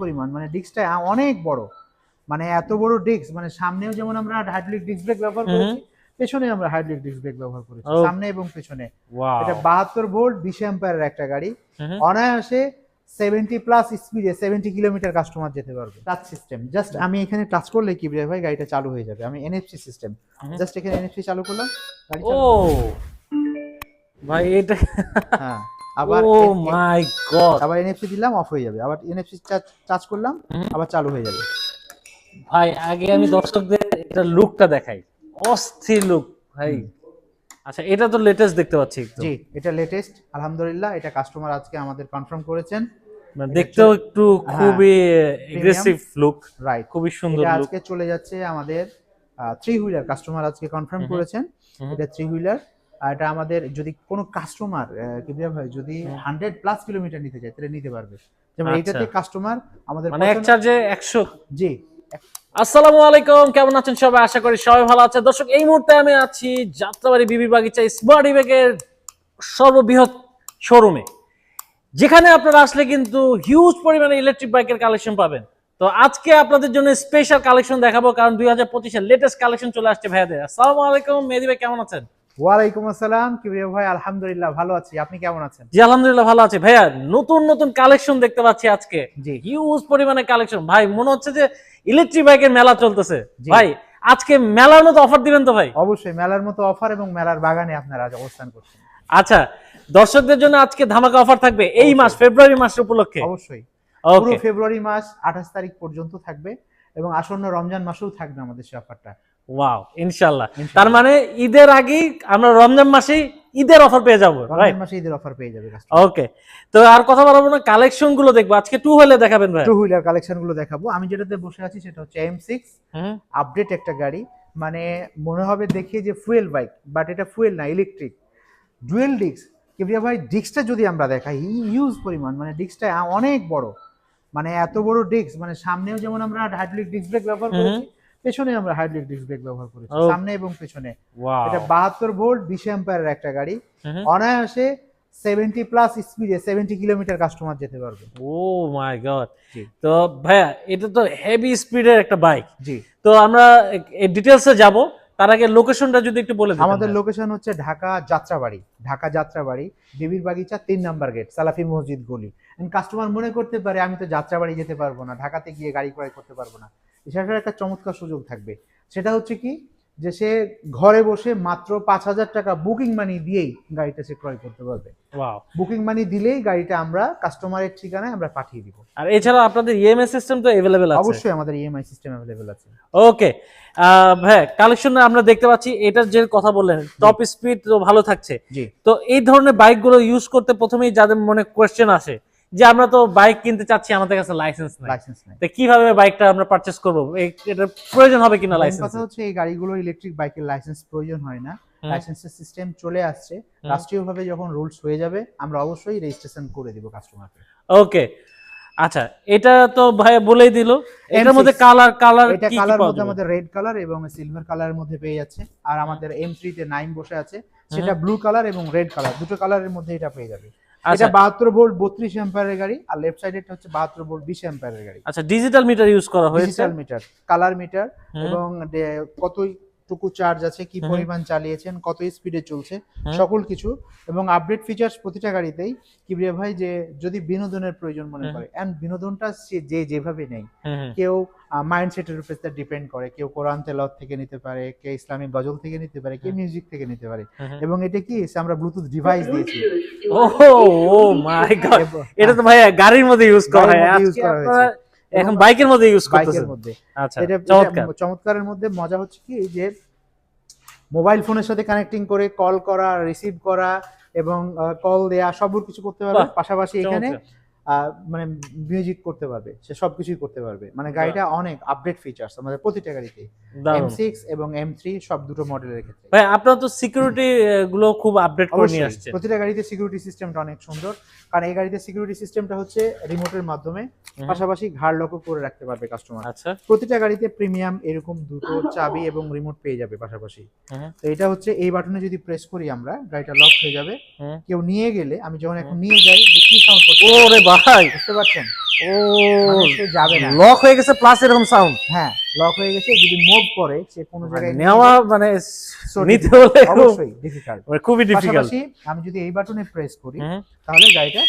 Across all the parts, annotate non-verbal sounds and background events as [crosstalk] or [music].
পরিমাণ মানে ডিস্কটা অনেক বড়। মানে এত বড় ডিস্ক মানে সামনেও যেমন আমরা হাইড্রোলিক ডিস্ক ব্রেক ব্যবহার। করেছি পেছনে আমরা হাইড্রোলিক ডিস্ক ব্রেক ব্যবহার করেছি Oh. সামনে এবং পেছনে। এটা বাহাত্তর ভোল্ট বিশ অ্যাম্পায়ারের একটা গাড়ি। অনায়াসে সেভেন্টি প্লাস স্পিডে সেভেন্টি কিলোমিটার কাস্টমার যেতে পারবে। টাচ সিস্টেম জাস্ট আমি এখানে টাচ করলে কি ভাই গাড়িটা চালু হয়ে যাবে। আমি এনএফসি সিস্টেম জাস্ট এখানে এনএফসি চালু করলাম গাড়ি ও ভাই এটা হ্যাঁ। আবার ও মাই গড আবার এনএফসি দিলাম অফ হয়ে যাবে। আবার এনএফসি চার্জ করলাম আবার চালু হয়ে যাবে। ভাই আগে আমি দর্শকদের এটা লুকটা দেখাই। অস্থির লুক ভাই। আচ্ছা এটা তো লেটেস্ট দেখতে পাচ্ছি। জি এটা লেটেস্ট আলহামদুলিল্লাহ এটা কাস্টমার আজকে আমাদের কনফার্ম করেছেন। দেখতেও একটু খুবই এগ্রেসিভ লুক রাইট খুবই সুন্দর লুক আজকে চলে যাচ্ছে আমাদের থ্রি হুইলার কাস্টমার আজকে কনফার্ম করেছেন। এটা থ্রি হুইলার এটা আমাদের যদি কোনো কাস্টমার কিবরিয়া ভাই যদি হান্ড্রেড প্লাস কিলোমিটার নিতে চায় তাহলে নিতে পারবে। যেমন আচ্ছা। এইটাতে কাস্টমার আমাদের মানে এক চার্জে একশো। জি। আসসালামু আলাইকুম কেমন আছেন সবাই? আশা করি সবাই ভালো আছে দর্শক এই মুহূর্তে আমি আছি যাত্রাবাড়ি বিবি বাগিচা স্মার্ট ইবেকের সর্ববৃহৎ শোরুমে যেখানে আপনারা আসলে কিন্তু হিউজ পরিমাণে ইলেকট্রিক বাইকের কালেকশন পাবেন। তো আজকে আপনাদের জন্য স্পেশাল কালেকশন দেখাবো কারণ দুই হাজার পঁচিশের লেটেস্ট কালেকশন চলে আসছে ভাইয়াদের। আসসালামু আলাইকুম মেহেদি ভাই কেমন আছেন? ওয়ালাইকুম আসসালাম। কিবরিয়া ভাই আলহামদুলিল্লাহ ভালো আছি। আপনি কেমন আছেন? জি আলহামদুলিল্লাহ ভালো আছে। ভাইয়া নতুন নতুন কালেকশন দেখতে পাচ্ছি আজকে। জি। হিউজ পরিমাণে কালেকশন। ভাই মনে হচ্ছে যে ইলেকট্রিক বাইকের মেলা চলতেছে। ভাই আজকে মেলার মতো অফার দিবেন তো ভাই? অবশ্যই মেলার মতো অফার এবং মেলার বাগানে আপনারা আজ অবস্থান করছেন। আচ্ছা দর্শকদের জন্য আজকে ধামাকা অফার থাকবে এই মাস ফেব্রুয়ারি মাস উপলক্ষে? অবশ্যই। পুরো ফেব্রুয়ারি মাস আঠাশ তারিখ পর্যন্ত থাকবে এবং আসন্ন রমজান মাসেও থাকবে আমাদের সেই অফারটা ওয়াও ইনশাআল্লাহ। তার মানে ঈদের আগেই আমরা রমজান মাসেই ঈদের অফার পেয়ে যাব রমজান মাসে ঈদের অফার পেয়ে যাবে ওকে তো আর কথা বলব না কালেকশনগুলো দেখব। আজকে টু হলে দেখাবেন ভাই। টু হুইলার কালেকশনগুলো দেখাবো। আমি যেটাতে বসে আছি সেটা হচ্ছে এম সিক্স আপডেট একটা গাড়ি। মানে মনে হবে দেখে যে ফুয়েল বাইক বাট এটা ফুয়েল না ইলেকট্রিক ডুয়েল ডিস্ক কিবরিয়া ভাই ডিস্কটা যদি আমরা দেখাই ইউজ পরিমাণ। মানে ডিস্কটা অনেক বড়। মানে এত বড় ডিস্ক মানে সামনেও যেমন আমরা হাইড্রোলিক ডিস্ক ব্রেক ব্যবহার। করেছি পেছনে আমরা হাইড্রোলিক ডিস্ক ব্রেক ব্যবহার করেছি Oh. সামনে এবং পেছনে। এটা বাহাত্তর ভোল্ট বিশ অ্যাম্পায়ারের একটা গাড়ি। অনায়াসে সেভেন্টি প্লাস স্পিডে সেভেন্টি কিলোমিটার কাস্টমার যেতে পারবে। ও মাই গড তো ভাইয়া এটা তো হেভি স্পিডের একটা বাইক জি। তো আমরা ডিটেলসে যাব। তার আগে লোকেশনটা যদি একটু বলে আমাদের লোকেশন হচ্ছে ঢাকা যাত্রাবাড়ি ঢাকা যাত্রাবাড়ি বিবির বাগিচা তিন নাম্বার গেট সালাফি মসজিদ গলি। কাস্টমার মনে করতে পারে আমি তো যাত্রাবাড়ি যেতে পারব না ঢাকাতে গিয়ে গাড়ি ক্রয় করতে পারব না। সেটার একটা চমৎকার সুযোগ থাকবে সেটা হচ্ছে কি যে সে ঘরে বসে মাত্র পাঁচ হাজার টাকা বুকিং মানি দিয়েই গাড়িটা সে ক্রয় করতে পারবে Wow. বুকিং মানি দিলেই গাড়িটা আমরা কাস্টমারের ঠিকানায় আমরা পাঠিয়ে দিব আর এছাড়া আপনাদের ইএমআই সিস্টেম তো अवेलेबल আছে অবশ্যই আমাদের ইএমআই সিস্টেম অ্যাভেলেবেল আছে ওকে ভাই কালেকশন আমরা দেখতে পাচ্ছি এটার যে কথা বললেন টপ স্পিড তো ভালো থাকছে জি তো এই ধরনের বাইকগুলো ইউজ করতে প্রথমেই যাদের মনে কোয়েশ্চেন আসে যে আমরা তো বাইক কিনতে চাচ্ছি আমাদের কাছে লাইসেন্স নাই। লাইসেন্স নেই। তো কীভাবে বাইকটা আমরা পারচেজ করব? এটার প্রয়োজন হবে কিনা লাইসেন্স কথা হচ্ছে এই গাড়িগুলো ইলেকট্রিক বাইকের লাইসেন্স প্রয়োজন হয় না। লাইসেন্সের সিস্টেম চলে আসছে। রাষ্ট্রীয়ভাবে যখন রুলস হয়ে যাবে আমরা অবশ্যই রেজিস্ট্রেশন করে দিব কাস্টমারকে ওকে আচ্ছা এটা তো ভাই বলেই দিল। এটার মধ্যে কালার কালার এটা কালার মধ্যে আমাদের রেড কালার এবং সিলভার কালারের মধ্যে পেয়ে যাচ্ছে। আর আমাদের এম থ্রিতে নাইন বসে আছে। সেটা ব্লু কালার এবং রেড কালার দুটো কালারের মধ্যে এটা পেয়ে যাবে। এটা বাহাত্তর ভোল্ট বত্রিশ অ্যাম্পিয়ারের গাড়ি আর লেফট সাইডেরটা হচ্ছে বাহাত্তর ভোল্ট 20 অ্যাম্পিয়ারের গাড়ি। আচ্ছা ডিজিটাল মিটার ইউজ করা হয়েছে? ডিজিটাল মিটার কালার মিটার এবং ডে- কতটুকু চার্জ আছে কি। পরিমাণ চালিয়েছেন কত স্পিডে চলছে সকল কিছু এবং আপডেট ফিচার্স প্রতিটা গাড়িতেই কি কিবরিয়া ভাই যে যদি বিনোদনের প্রয়োজন মনে করে এন্ড বিনোদনটা যে যেভাবে নেই। কেউ মাইন্ডসেটের উপর ডিপেন্ড করে কেউ কোরআন তেলাওয়াত থেকে নিতে পারে কেউ ইসলামিক গজল থেকে নিতে পারে কেউ মিউজিক থেকে নিতে পারে। এবং এটা কি আমরা ব্লুটুথ ডিভাইস দিয়েছি ও মাই গড এটা তো ভাই গাড়ির মধ্যে ইউজ করা হয় আপনারা। এখন বাইকের মধ্যে ইউজ বাইকের করতেছেন? মধ্যে। আচ্ছা চমৎকার। চমৎকারের মধ্যে মজা হচ্ছে কি যে মোবাইল ফোনের সাথে কানেক্টিং করে কল করা রিসিভ করা এবং কল দেয়া সব কিছু করতে পারবে। পাশাপাশি এখানে মানে মিউজিক করতে পারবে সে সব কিছুই করতে পারবে। মানে গাড়িটা অনেক আপডেট ফিচার্স আমাদের প্রতিটা গাড়িতে এম দারুণ সিক্স এবং এম থ্রি সব দুটো মডেলের ক্ষেত্রে। ভাই আপনারা তো সিকিউরিটি গুলো খুব আপডেট করে নিয়ে আসছে। প্রতিটা গাড়িতে সিকিউরিটি সিস্টেমটা অনেক সুন্দর। কারণ এই গাড়িতে সিকিউরিটি সিস্টেমটা হচ্ছে রিমোটের মাধ্যমে পাশাপাশি ঘাড় লকও করে রাখতে পারবে কাস্টমার আচ্ছা। প্রতিটা গাড়িতে প্রিমিয়াম এরকম দুটো চাবি এবং রিমোট পেয়ে যাবে পাশাপাশি। তো এটা হচ্ছে এই বাটনে যদি প্রেস করি আমরা গাড়িটা লক হয়ে যাবে। কেউ নিয়ে গেলে আমি যখন এখন নিয়ে যাই যে কি সাউন্ড করছে? ওরে ভাই! বুঝতে পারছেন? ও মানে যাবে না। লক হয়ে গেছে প্লাস এরকম সাউন্ড হ্যাঁ। লক হয়ে গেছে যদি মুভ করে সে কোনো জায়গায় নেওয়া মানে নিতে হলে অবশ্যই ডিফিকাল্ট মানে খুবই ডিফিকাল্ট আমি যদি এই বাটনে প্রেস করি তাহলে গাড়িটা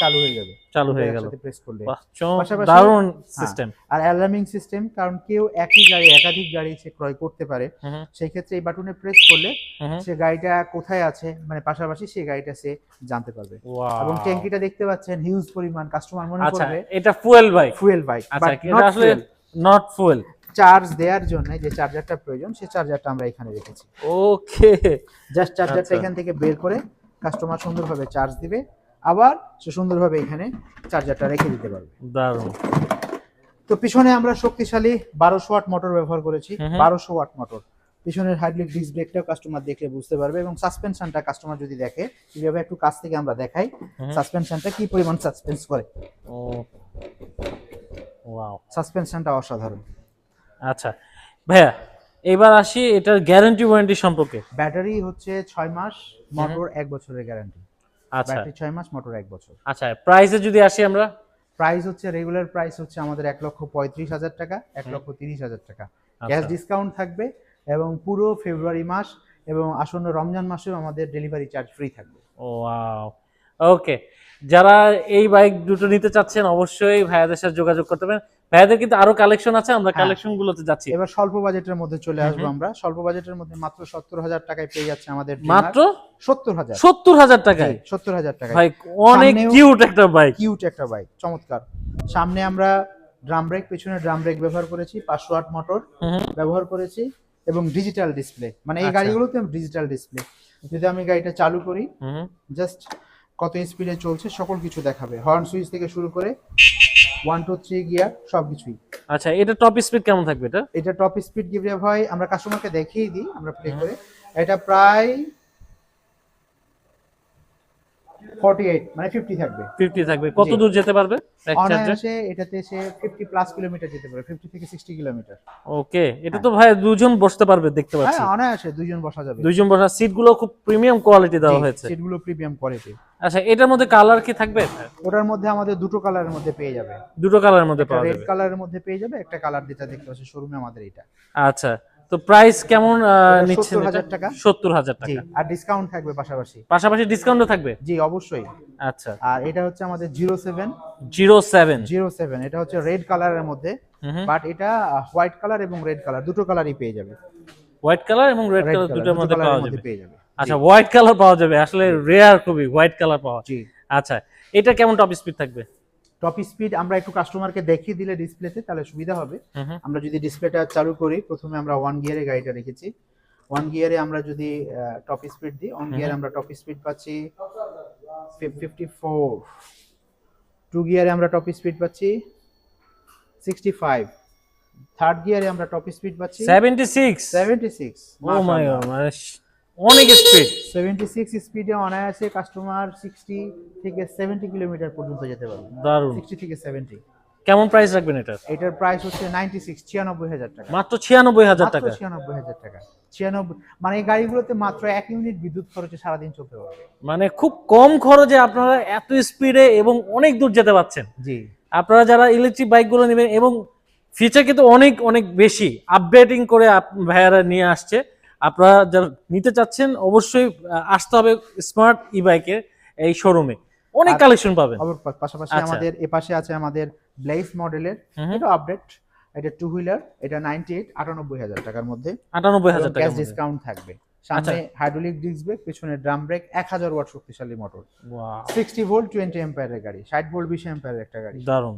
চালু হয়ে যাবে। চালু হয়ে গেল। প্রেস করলে। দারুণ হ্যাঁ। সিস্টেম আর অ্যালার্মিং সিস্টেম কারণ কেউ একই গাড়ি একাধিক গাড়ি সে ক্রয় করতে পারে। সেই ক্ষেত্রে এই বাটনে প্রেস করলে সে গাড়িটা কোথায় আছে মানে পাশাপাশি সেই গাড়িটা সে জানতে পারবে। এবং ট্যাঙ্কিটা দেখতে পাচ্ছেন হিউজ পরিমাণ। কাস্টমার মনে আচ্ছা করবে এটা ফুয়েল বাইক ফুয়েল বাইক আচ্ছা এটা আসলে নট ফুয়েল চার্জ দেওয়ার জন্য যে চার্জারটা প্রয়োজন সেই চার্জারটা আমরা এখানে রেখেছি। ওকে জাস্ট চার্জারটা। এখান থেকে বের করে কাস্টমার সুন্দরভাবে চার্জ দিবে আবার সে সুন্দরভাবে এখানে চার্জারটা রেখে দিতে পারবে। দারুণ। তো পিছনে আমরা শক্তিশালী বারোশো ওয়াট মোটর ব্যবহার করেছি। বারোশো ওয়াট মোটর পিছনের হাইড্রোলিক ডিস্ক ব্রেকটাও কাস্টমার দেখলে বুঝতে পারবে এবং সাসপেনশনটা কাস্টমার যদি দেখে কীভাবে একটু কাছ থেকে আমরা দেখাই। সাসপেনশনটা কি পরিমাণ সাসপেন্স করে। ও ওয়াও সাসপেনশনটা অসাধারণ। আচ্ছা। ভাইয়া এবার আসি এটার গ্যারান্টি ওয়ারেন্টি সম্পর্কে। ব্যাটারি হচ্ছে ছয় মাস মোটর এক বছরের গ্যারান্টি আচ্ছা। ব্যাটারি ছয় মাস মোটর এক বছর। আচ্ছা প্রাইসে যদি আসি আমরা? প্রাইস হচ্ছে রেগুলার প্রাইস হচ্ছে আমাদের এক লক্ষ পঁয়ত্রিশ হাজার টাকা এক লক্ষ তিরিশ হাজার টাকা। গ্যাস আচ্ছা। ডিসকাউন্ট থাকবে এবং পুরো ফেব্রুয়ারি মাস এবং আসন্ন রমজান মাসেও আমাদের ডেলিভারি চার্জ ফ্রি থাকবে। ও ওকে যারা এই বাইক দুটো নিতে চাচ্ছেন অবশ্যই ভাইয়াদের সাথে যোগাযোগ করতে পারেন। ভাইয়াদের কিন্তু আরও কালেকশন আছে আমরা হ্যাঁ। কালেকশন গুলোতে যাচ্ছি। এবার স্বল্প বাজেটের মধ্যে চলে আসব আমরা। স্বল্প বাজেটের মধ্যে মাত্র সত্তর হাজার টাকায় পেয়ে যাচ্ছে আমাদের মাত্র? সত্তর হাজার। সত্তর হাজার টাকায়? সত্তর হাজার টাকায়। ভাই অনেক কিউট একটা বাইক কিউট একটা বাইক চমৎকার। সামনে আমরা ড্রাম ব্রেক পেছনে ড্রাম ব্রেক ব্যবহার করেছি পাঁচশো আট মোটর ব্যবহার করেছি এবং ডিজিটাল ডিসপ্লে মানে এই আচ্ছা। গাড়িগুলোতে ডিজিটাল ডিসপ্লে যদি আমি গাড়িটা চালু করি জাস্ট কত স্পিডে চলছে সকল কিছু দেখাবে। হর্ন সুইচ থেকে শুরু করে ওয়ান টু থ্রি গিয়ার সবকিছুই আচ্ছা এটা টপ স্পিড কেমন থাকবে এটা? এটা টপ স্পিড গিভ হয় আমরা কাস্টমারকে দেখিয়ে দিই আমরা প্লে করে। এটা প্রায় 48 মানে 50 থাকবে। ফিফটি থাকবে। কত দূর যেতে পারবে? অনায়াসে এটাতে সে 50 প্লাস কিলোমিটার যেতে পারে 50 থেকে 60 কিলোমিটার ওকে এটা তো ভাই দুজন বসতে পারবে দেখতে পাচ্ছি। হ্যাঁ অনায়াসে দুইজন বসা যাবে। দুইজন বসার সিটগুলো খুব প্রিমিয়াম কোয়ালিটি দেওয়া হয়েছে। সিটগুলো প্রিমিয়াম কোয়ালিটি আচ্ছা এটার মধ্যে কালার কি থাকবে? ওটার মধ্যে আমাদের দুটো কালারের মধ্যে পেয়ে যাবে। দুটো কালারের মধ্যে পাওয়া রেড যাবে। কালারের মধ্যে পেয়ে যাবে একটা কালার যেটা দেখতে পাচ্ছি শোরুমে আমাদের এটা। আচ্ছা তো প্রাইস কেমন নিচ্ছেন 70,000 টাকা। সত্তর হাজার জি টাকা আর ডিসকাউন্ট থাকবে পাশাপাশি। পাশাপাশি ডিসকাউন্টও থাকবে? জি অবশ্যই। আচ্ছা। আর এটা হচ্ছে আমাদের zero seven. Zero seven. Zero seven এটা হচ্ছে রেড কালারের মধ্যে। বাট এটা হোয়াইট কালার এবং রেড কালার দুটো কালারই পেয়ে যাবে। হোয়াইট কালার এবং রেড কালার দুটোর মধ্যে পাওয়া যাবে। পেয়ে যাবে। আচ্ছা হোয়াইট কালার পাওয়া যাবে। আসলে রেয়ার খুবই হোয়াইট কালার পাওয়া। জি। আচ্ছা এটা কেমন টপ স্পিড থাকবে? টপ স্পিড আমরা একটু কাস্টমারকে দেখিয়ে দিলে ডিসপ্লেতে তাহলে সুবিধা হবে। আমরা যদি ডিসপ্লেটা চালু করি প্রথমে আমরা ওয়ান গিয়ারে গাড়িটা রেখেছি। ওয়ান গিয়ারে আমরা যদি টপ স্পিড দিই ওয়ান গিয়ারে আমরা টপ স্পিড পাচ্ছি ফিফটি ফোর টু গিয়ারে আমরা টপ স্পিড পাচ্ছি সিক্সটি ফাইভ থার্ড গিয়ারে আমরা টপ স্পিড পাচ্ছি 76 seventy six oh my god মানে অনেক স্পিড সেভেন্টি সিক্স স্পিডে অনায়াসে কাস্টমার সিক্সটি থেকে সেভেন্টি কিলোমিটার পর্যন্ত যেতে পারবে। দারুণ। সিক্সটি থেকে সেভেন্টি কেমন প্রাইস রাখবেন এটা এটার প্রাইস হচ্ছে নাইনটি সিক্স ছিয়ানব্বই হাজার টাকা। মাত্র ছিয়ানব্বই হাজার মাত্র টাকা? ছিয়ানব্বই হাজার টাকা। ছিয়ানব্বই মানে এই গাড়িগুলোতে মাত্র এক ইউনিট বিদ্যুৎ খরচে সারাদিন চলতে পারবে মানে খুব কম খরচে আপনারা এত স্পিডে এবং অনেক দূর যেতে পারছেন। জি। আপনারা যারা ইলেকট্রিক বাইকগুলো নেবেন এবং ফিচার কিন্তু অনেক অনেক বেশি আপডেটিং করে ভাইয়ারা নিয়ে আসছে। আপনারা যারা নিতে চাচ্ছেন অবশ্যই আসতে হবে স্মার্ট ই বাইকের এই শোরুমে অনেক কালেকশন পাবেন। পাশাপাশি আচ্ছা। আমাদের এ পাশে আছে আমাদের ব্লেস মডেলের। এটা আপডেট এটা টু হুইলার এটা নাইনটি এইট আটানব্বই হাজার টাকার মধ্যে। আটানব্বই হাজার টাকা গ্যাস ডিসকাউন্ট থাকবে। সামনে হাইড্রোলিক ডিস্ক ব্রেক পেছনে ড্রাম ব্রেক এক হাজার ওয়াট শক্তিশালী মোটর সিক্সটি ভোল্ট টোয়েন্টি এম্পায়ারের গাড়ি ষাট ভোল্ট বিশ এম্পায়ারের একটা গাড়ি। দারুণ।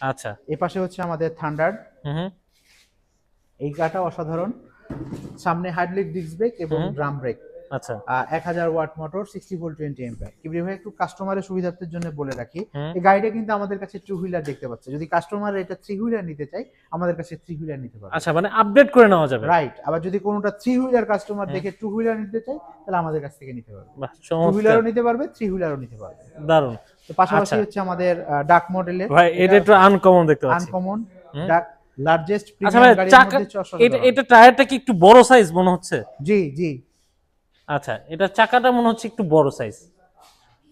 আচ্ছা। এ পাশে হচ্ছে আমাদের থান্ডার। এই গাটা অসাধারণ। সামনে হাইড্রোলিক ডিস্ক ব্রেক এবং ড্রাম ব্রেক আচ্ছা। এক হাজার watt motor sixty volt twenty ampere Kibria ভাই একটু কাস্টমারের সুবিধার্থের জন্য বলে রাখি। এই গাড়িটা কিন্তু আমাদের কাছে টু হুইলার দেখতে পাচ্ছে। যদি কাস্টমার এটা থ্রি হুইলার নিতে চাই আমাদের কাছে থ্রি হুইলার নিতে পারবে। আচ্ছা মানে আপডেট করে নেওয়া যাবে। রাইট আবার যদি কোনোটা থ্রি হুইলার কাস্টমার দেখে টু হুইলার নিতে চাই তাহলে আমাদের কাছ থেকে নিতে পারবে। বাহ টু হুইলারও নিতে পারবে থ্রি হুইলারও নিতে পারবে। দারুণ। তো পাশাপাশি আচ্ছা। হচ্ছে আমাদের ডাক মডেলের ভাই এটা একটু আনকমন দেখতে পাচ্ছি। আনকমন ডাক লার্জেস্ট আচ্ছা ভাই চাকা এটা এটা টায়ারটা কি একটু বড় সাইজ মনে হচ্ছে? জি জি। আচ্ছা এটা চাকাটা মনে হচ্ছে একটু বড় সাইজ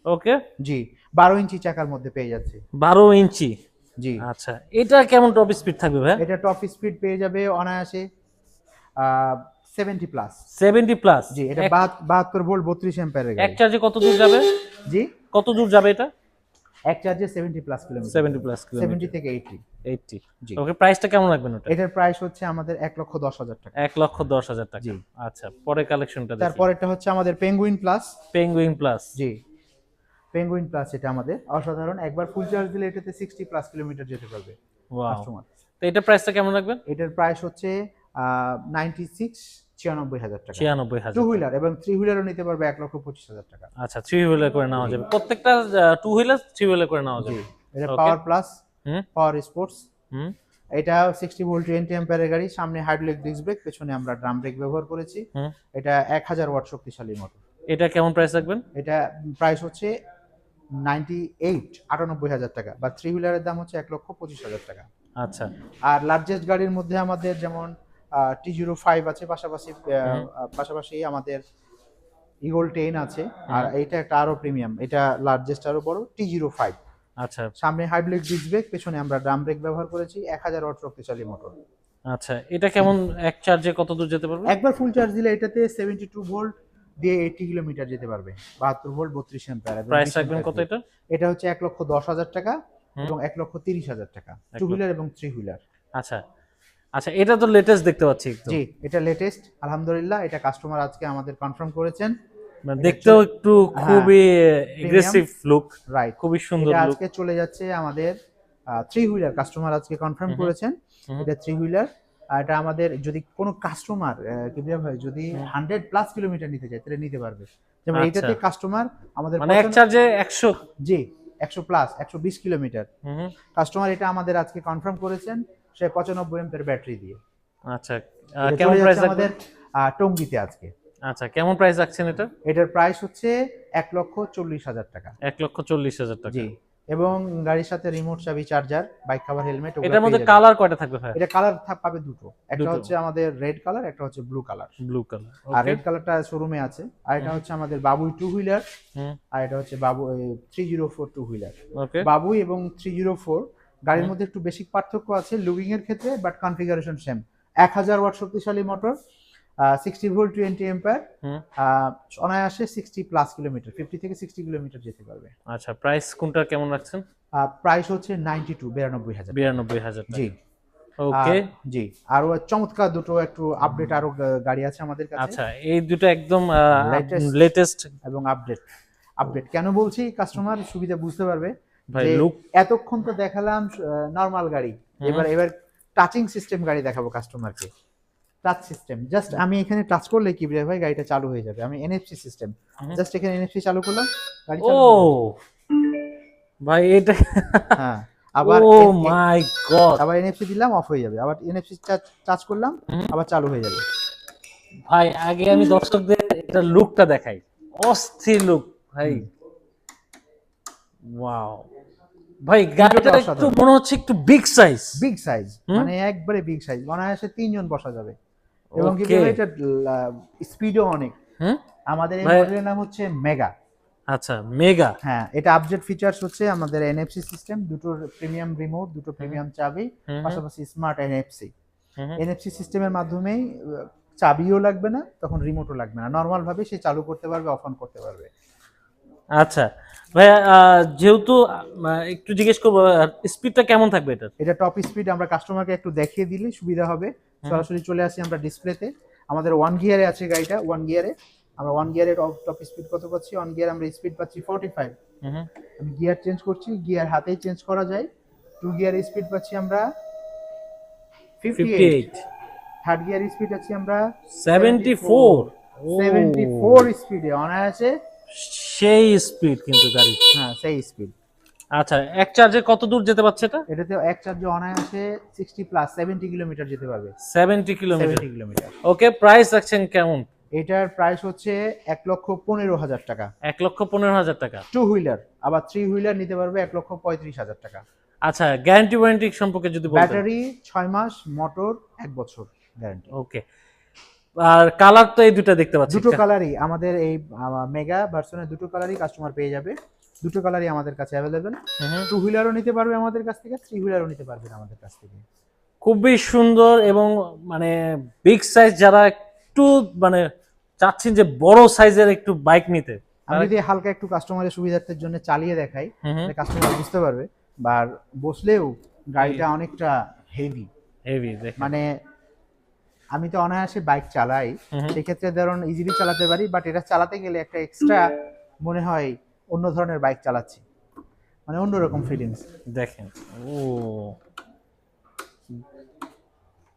ওকে? জি বারো ইঞ্চি চাকার মধ্যে পেয়ে যাচ্ছে। বারো ইঞ্চি? জি। আচ্ছা এটা কেমন টপ স্পিড থাকবে ভাই? এটা টপ স্পিড পেয়ে যাবে অনায়াসে সেভেন্টি প্লাস সেভেন্টি প্লাস জি এটা বাহাত্তর ভোল্ট বত্রিশ এম্পায়ারের এক চার্জে কত দূর যাবে? জি? কত দূর যাবে এটা? এক চার্জে seventy plus kilometre seventy plus seventy থেকে এইটি এইটটি জি। ওকে প্রাইসটা কেমন রাখবেন ওটা? এটার প্রাইস হচ্ছে আমাদের এক লক্ষ দশ হাজার টাকা। এক লক্ষ দশ হাজার টাকা। জি। আচ্ছা পরে কালেকশনটা দেখি। তারপরেরটা হচ্ছে আমাদের পেঙ্গুইন প্লাস পেঙ্গুইন প্লাস জি। পেঙ্গুইন প্লাস এটা আমাদের। অসাধারণ। একবার ফুল চার্জ দিলে এটাতে সিক্সটি প্লাস কিলোমিটার যেতে পারবে ওয়াও কাস্টমার তো এটা প্রাইসটা কেমন রাখবেন? এটার প্রাইস হচ্ছে নাইনটি সিক্স ছিয়ানব্বই হাজার টাকা। ছিয়ানব্বই টু হুইলার এবং থ্রি হুইলারও নিতে পারবে এক লক্ষ পঁচিশ হাজার টাকা। আচ্ছা থ্রি হুইলার করে নেওয়া যাবে। প্রত্যেকটা টু হুইলার থ্রি হুইলার করে নেওয়া যাবে। এটা পাওয়ার প্লাস হুম? পাওয়ার স্পোর্টস হুম? এটা সিক্সটি ভোল্ট টোয়েন্টি অ্যাম্পারের গাড়ি সামনে হাইড্রোলিক ডিস্ক ব্রেক পেছনে আমরা ড্রাম ব্রেক ব্যবহার করেছি। এটা এক হাজার ওয়াট শক্তিশালী মোটর এটা কেমন প্রাইস রাখবেন? এটা প্রাইস হচ্ছে নাইনটি এইট আটানব্বই হাজার টাকা বা থ্রি হুইলারের দাম হচ্ছে এক লক্ষ পঁচিশ হাজার টাকা। আচ্ছা। আর লার্জেস্ট গাড়ির মধ্যে আমাদের যেমন টি জিরো ফাইভ আছে পাশাপাশি পাশাপাশি আমাদের ইগল টেন আছে। আর এইটা একটা আরও প্রিমিয়াম এটা লার্জেস্ট আরও বড় টি জিরো ফাইভ আচ্ছা। সামনে হাইড্রোলিক ডিস্ক ব্রেক পেছনে আমরা ড্রাম ব্রেক ব্যবহার করেছি এক হাজার ওয়াট শক্তিশালী মোটর আচ্ছা এটা কেমন এক চার্জে কত দূর যেতে পারবে? একবার ফুল চার্জ দিলে এটাতে সেভেন্টি টু ভোল্ট দিয়ে এইটি কিলোমিটার যেতে পারবে। বাহাত্তর ভোল্ট বত্রিশ অ্যাম্পায়ার প্রাইস রাখবেন কত এটা? এটা হচ্ছে এক লক্ষ দশ হাজার টাকা এবং এক লক্ষ তিরিশ হাজার টাকা। টু হুইলার এবং থ্রি হুইলার আচ্ছা আচ্ছা এটা তো লেটেস্ট দেখতে পাচ্ছি জি এটা লেটেস্ট আলহামদুলিল্লাহ এটা কাস্টমার আজকে আমাদের কনফার্ম করেছেন। মানে দেখতেও একটু খুবই এগ্রেসিভ লুক রাইট খুবই সুন্দর লুক আজকে চলে যাচ্ছে আমাদের থ্রি হুইলার কাস্টমার আজকে কনফার্ম করেছেন। এটা থ্রি হুইলার আর এটা আমাদের যদি কোনো কাস্টমার কীভাবে হয় যদি হান্ড্রেড প্লাস কিলোমিটার নিতে চায় তাহলে নিতে পারবে। যেমন আচ্ছা। এইটাতে কাস্টমার আমাদের মানে এক চার্জে একশো জি একশো প্লাস একশো বিশ কিলোমিটার কাস্টমার এটা আমাদের আজকে কনফার্ম করেছেন। সে পঁচানব্বই এমপের ব্যাটারি দিয়ে। আচ্ছা কেমন প্রাইস আমাদের টঙ্গিতে আজকে। আচ্ছা কেমন প্রাইস রাখছেন এটা? এটার প্রাইস হচ্ছে এক লক্ষ চল্লিশ হাজার টাকা। এক লক্ষ চল্লিশ হাজার টাকা। জি এবং গাড়ির সাথে রিমোট চাবি চার্জার বাইক কাভার হেলমেট এটার মধ্যে কালার কয়টা থাকবে ভাই? এটা কালার পাবে দুটো। একটা হচ্ছে আমাদের রেড কালার একটা হচ্ছে ব্লু কালার ব্লু কালার আর রেড কালারটা শোরুমে আছে। আর এটা হচ্ছে আমাদের বাবুই টু হুইলার আর এটা হচ্ছে বাবু three zero four two wheeler okay বাবুই এবং থ্রি জিরো ফোর গাড়ির মধ্যে একটু বেসিক পার্থক্য আছে লুকিং এর ক্ষেত্রে বাট কনফিগারেশন সেম এক হাজার ওয়াট শক্তিশালী motor sixty volt twenty ampere অনায়াসে সিক্সটি প্লাস কিলোমিটার ফিফটি থেকে সিক্সটি কিলোমিটার যেতে পারবে। আচ্ছা প্রাইস কোনটা কেমন রাখছেন? প্রাইস হচ্ছে নাইনটি টু বিরানব্বই হাজার বিরানব্বই হাজার জি। ওকে জি। আরও চমৎকার দুটো একটু আপডেট আরও গাড়ি আছে আমাদের কাছে। আচ্ছা এই দুটো একদম লেটেস্ট এবং আপডেট আপডেট কেন বলছি? কাস্টমার সুবিধা বুঝতে পারবে। ভাই লুক এতক্ষণ তো দেখালাম নর্মাল গাড়ি। এবার এবার টাচিং সিস্টেম গাড়ি দেখাবো কাস্টমারকে টাচ সিস্টেম জাস্ট আমি এখানে টাচ করলে কি ভাই গাড়িটা চালু হয়ে যাবে। আমি এনএফসি সিস্টেম জাস্ট এখানে এনএফসি চালু করলাম গাড়ি ও! চালু ভাই এটা [laughs] হ্যাঁ আবার ও মাই গড আবার এনএফসি দিলাম অফ হয়ে যাবে। আবার এনএফসি টাচ করলাম আবার চালু হয়ে যাবে। ভাই আগে আমি দর্শকদের এটা লুকটা দেখাই। অস্থির লুক ভাই। ওয়াও ভাই গাড়িটা একটু অসাধারণ। মনে হচ্ছে একটু বিগ সাইজ বিগ সাইজ মানে একবারে বিগ সাইজ তিনজন বসা যাবে। এবং কি এটা স্পিডও অনেক। আমাদের এই মডেলের নাম হচ্ছে মেগা আচ্ছা মেগা হ্যাঁ এটা আপডেট ফিচার্স হচ্ছে আমাদের এনএফসি সিস্টেম দুটো প্রিমিয়াম রিমোট দুটো প্রিমিয়াম চাবি পাশাপাশি স্মার্ট এনএফসি। এনএফসি সিস্টেমের মাধ্যমেই চাবিও লাগবে না তখন রিমোটও লাগবে না। নর্মাল ভাবে সে চালু করতে পারবে অফ অন করতে পারবে। আচ্ছা ভাইয়া যেহেতু একটু জিজ্ঞেস করব স্পিডটা কেমন থাকবে এটা এটা টপ স্পিড আমরা কাস্টমারকে একটু দেখিয়ে দিলে সুবিধা হবে। সরাসরি চলে আসি আমরা ডিসপ্লেতে আমাদের ওয়ান গিয়ারে আছে গাড়িটা ওয়ান গিয়ারে আমরা ওয়ান গিয়ারে টপ স্পিড কত পাচ্ছি? ওয়ান গিয়ার আমরা স্পিড পাচ্ছি ফোর্টি ফাইভ। আমি গিয়ার চেঞ্জ করছি গিয়ার হাতেই চেঞ্জ করা যায়। টু গিয়ার স্পিড পাচ্ছি আমরা ফিফটি 58 থার্ড গিয়ার স্পিড আছে আমরা 74 সেভেন্টি ফোর স্পিডে অনায়াসে। সেই স্পিড কিন্তু গাড়ি। হ্যাঁ সেই স্পিড আচ্ছা এক চার্জে কত দূর যেতে পারছে এটা? এটাতে এক চার্জে অনায়াসে সিক্সটি প্লাস সেভেন্টি কিলোমিটার যেতে পারবে। 70 kilometre seventy kilometre okay price রাখছেন কেমন? এটার প্রাইস হচ্ছে এক লক্ষ পনেরো হাজার টাকা। এক লক্ষ পনেরো হাজার টাকা। টু হুইলার আবার থ্রি হুইলার নিতে পারবে এক লক্ষ পঁয়ত্রিশ হাজার টাকা। আচ্ছা গ্যারান্টি ওয়ারেন্টি সম্পর্কে যদি ব্যাটারি ছয় মাস মোটর এক বছর গ্যারান্টি ওকে আর কালার তো এই দুটো দেখতে পাচ্ছি। দুটো কালারই আমাদের এই মেগা ভার্সনের দুটো কালারই কাস্টমার পেয়ে যাবে। দুটো কালারই আমাদের কাছে অ্যাভেলেবেল টু হুইলারও নিতে পারবে আমাদের কাছ থেকে থ্রি হুইলারও নিতে পারবেন আমাদের কাছ থেকে। খুবই সুন্দর এবং মানে বিগ সাইজ যারা একটু মানে চাচ্ছেন যে বড় সাইজের একটু বাইক নিতে। আমি যদি হালকা একটু কাস্টমারের সুবিধার্থের জন্য চালিয়ে দেখাই কাস্টমার বুঝতে পারবে। বা বসলেও গাড়িটা অনেকটা হেভি হেভি মানে আমি তো অনায়াসে বাইক চালাই। সেক্ষেত্রে ধরুন ইজিলি চালাতে পারি বাট এটা চালাতে গেলে একটা এক্সট্রা মনে হয় অন্য ধরনের বাইক চালাচ্ছি। মানে অন্যরকম ফিলিংস দেখেন ও।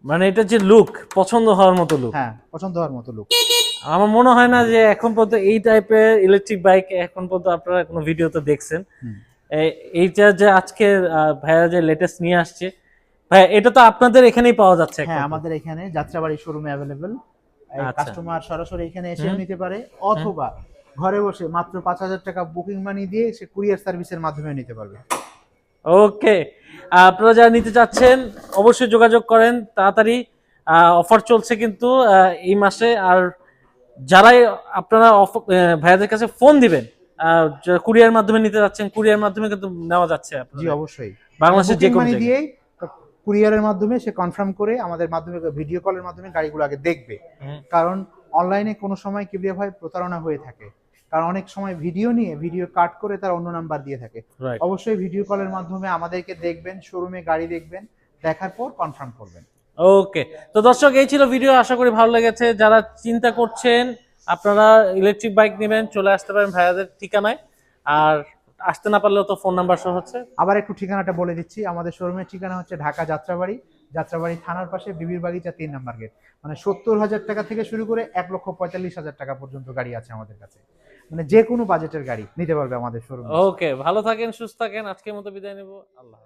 মানে এটা যে লুক পছন্দ হওয়ার মতো লুক হ্যাঁ পছন্দ হওয়ার মতো লুক আমার মনে হয় না যে এখন পর্যন্ত এই টাইপের ইলেকট্রিক বাইক এখন পর্যন্ত আপনারা কোনো ভিডিওতে দেখছেন। এইটা যে আজকে ভাইয়া যে লেটেস্ট নিয়ে আসছে ভাই এটা তো আপনাদের এখানেই পাওয়া যাচ্ছে হ্যাঁ আমাদের এখানে যাত্রাবাড়ি শোরুমে অ্যাভেলেবেল। কাস্টমার সরাসরি এখানে এসেও নিতে পারে অথবা ঘরে বসে মাত্র পাঁচ হাজার টাকা বুকিং মানি দিয়ে সে কুরিয়ার সার্ভিসের মাধ্যমে নিতে পারবে। ওকে। আপনারা যারা নিতে চাচ্ছেন অবশ্যই যোগাযোগ করেন তাড়াতাড়ি অফার চলছে কিন্তু এই মাসে। আর যারাই আপনারা ভাইয়াদের কাছে ফোন দিবেন কুরিয়ার মাধ্যমে নিতে যাচ্ছেন কুরিয়ার মাধ্যমে কিন্তু নেওয়া যাচ্ছে জি অবশ্যই। বাংলাদেশের যে কোনো। দিয়েই কুরিয়ারের মাধ্যমে সে কনফার্ম করে আমাদের মাধ্যমে ভিডিও কলের মাধ্যমে গাড়িগুলো আগে দেখবে। কারণ অনলাইনে কোনো সময় কিবরিয়া ভাই প্রতারণা হয়ে থাকে। কারণ অনেক সময় ভিডিও নিয়ে ভিডিও কাট করে তার অন্য নাম্বার দিয়ে থাকে। অবশ্যই ভিডিও কলের মাধ্যমে আমাদেরকে দেখবেন শোরুমে গাড়ি দেখবেন দেখার পর কনফার্ম করবেন। ওকে তো দর্শক এই ছিল ভিডিও আশা করি ভালো লেগেছে। যারা চিন্তা করছেন আপনারা ইলেকট্রিক বাইক নেবেন চলে আসতে পারেন ভাইয়াদের ঠিকানায়। আর আসতে না পারলেও তো ফোন নাম্বার সহ হচ্ছে। আবার একটু ঠিকানাটা বলে দিচ্ছি। আমাদের শোরুমের ঠিকানা হচ্ছে ঢাকা যাত্রাবাড়ি। যাত্রাবাড়ি থানার পাশে বিবির বাগিচা তিন নাম্বার গেট। মানে সত্তর হাজার টাকা থেকে শুরু করে এক লক্ষ পঁয়তাল্লিশ হাজার টাকা পর্যন্ত গাড়ি আছে আমাদের কাছে। মানে যে কোনো বাজেটের গাড়ি নিতে পারবে আমাদের শোরুম। ওকে ভালো থাকেন সুস্থ থাকেন। আজকের মতো বিদায় নেব। আল্লাহ।